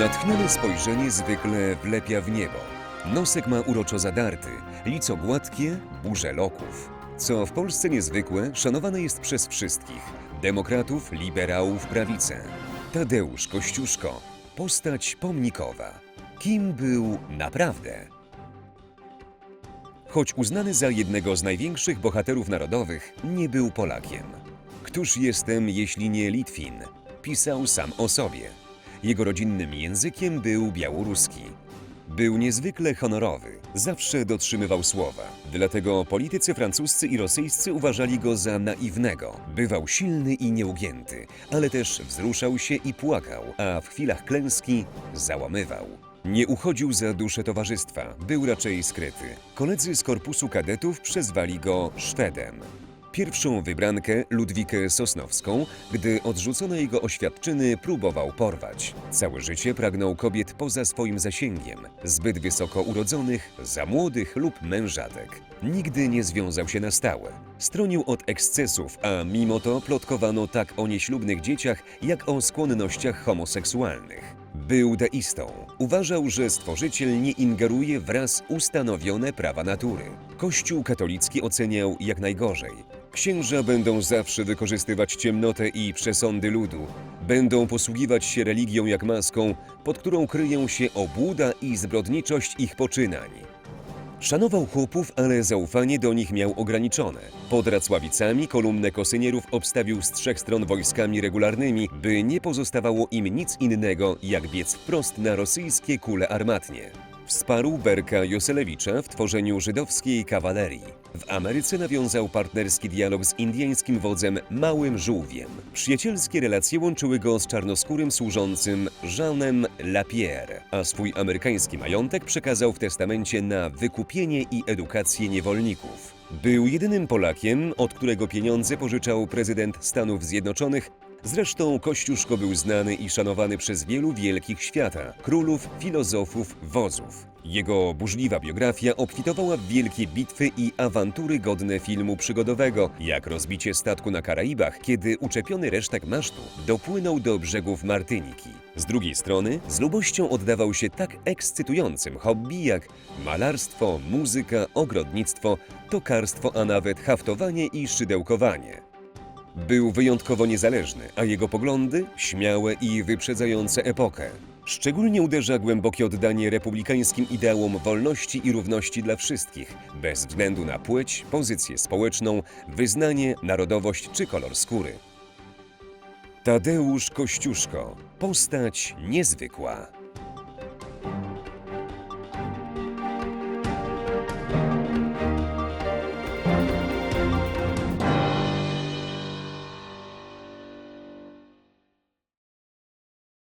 Natchnione spojrzenie zwykle wlepia w niebo. Nosek ma uroczo zadarty, lico gładkie, burze loków. Co w Polsce niezwykłe, szanowane jest przez wszystkich demokratów, liberałów, prawicę. Tadeusz Kościuszko, postać pomnikowa. Kim był naprawdę? Choć uznany za jednego z największych bohaterów narodowych, nie był Polakiem. Któż jestem, jeśli nie Litwin? Pisał sam o sobie. Jego rodzinnym językiem był białoruski. Był niezwykle honorowy, zawsze dotrzymywał słowa. Dlatego politycy francuscy i rosyjscy uważali go za naiwnego. Bywał silny i nieugięty, ale też wzruszał się i płakał, a w chwilach klęski załamywał. Nie uchodził za duszę towarzystwa, był raczej skryty. Koledzy z korpusu kadetów przezwali go Szwedem. Pierwszą wybrankę, Ludwikę Sosnowską, gdy odrzucono jego oświadczyny, próbował porwać. Całe życie pragnął kobiet poza swoim zasięgiem, zbyt wysoko urodzonych, za młodych lub mężatek. Nigdy nie związał się na stałe. Stronił od ekscesów, a mimo to plotkowano tak o nieślubnych dzieciach, jak o skłonnościach homoseksualnych. Był deistą. Uważał, że Stworzyciel nie ingeruje w raz ustanowione prawa natury. Kościół katolicki oceniał jak najgorzej. Księża będą zawsze wykorzystywać ciemnotę i przesądy ludu. Będą posługiwać się religią jak maską, pod którą kryją się obłuda i zbrodniczość ich poczynań. Szanował chłopów, ale zaufanie do nich miał ograniczone. Pod Racławicami kolumnę kosynierów obstawił z trzech stron wojskami regularnymi, by nie pozostawało im nic innego, jak biec wprost na rosyjskie kule armatnie. Wsparł Berka Joselewicza w tworzeniu żydowskiej kawalerii. W Ameryce nawiązał partnerski dialog z indyjskim wodzem Małym Żółwiem. Przyjacielskie relacje łączyły go z czarnoskórym służącym Jeanem Lapierre, a swój amerykański majątek przekazał w testamencie na wykupienie i edukację niewolników. Był jedynym Polakiem, od którego pieniądze pożyczał prezydent Stanów Zjednoczonych Zresztą Kościuszko był znany i szanowany przez wielu wielkich świata, królów, filozofów, wodzów. Jego burzliwa biografia obfitowała w wielkie bitwy i awantury godne filmu przygodowego, jak rozbicie statku na Karaibach, kiedy uczepiony resztek masztu dopłynął do brzegów Martyniki. Z drugiej strony, z lubością oddawał się tak ekscytującym hobby jak malarstwo, muzyka, ogrodnictwo, tokarstwo, a nawet haftowanie i szydełkowanie. Był wyjątkowo niezależny, a jego poglądy śmiałe i wyprzedzające epokę. Szczególnie uderza głębokie oddanie republikańskim ideałom wolności i równości dla wszystkich, bez względu na płeć, pozycję społeczną, wyznanie, narodowość czy kolor skóry. Tadeusz Kościuszko postać niezwykła.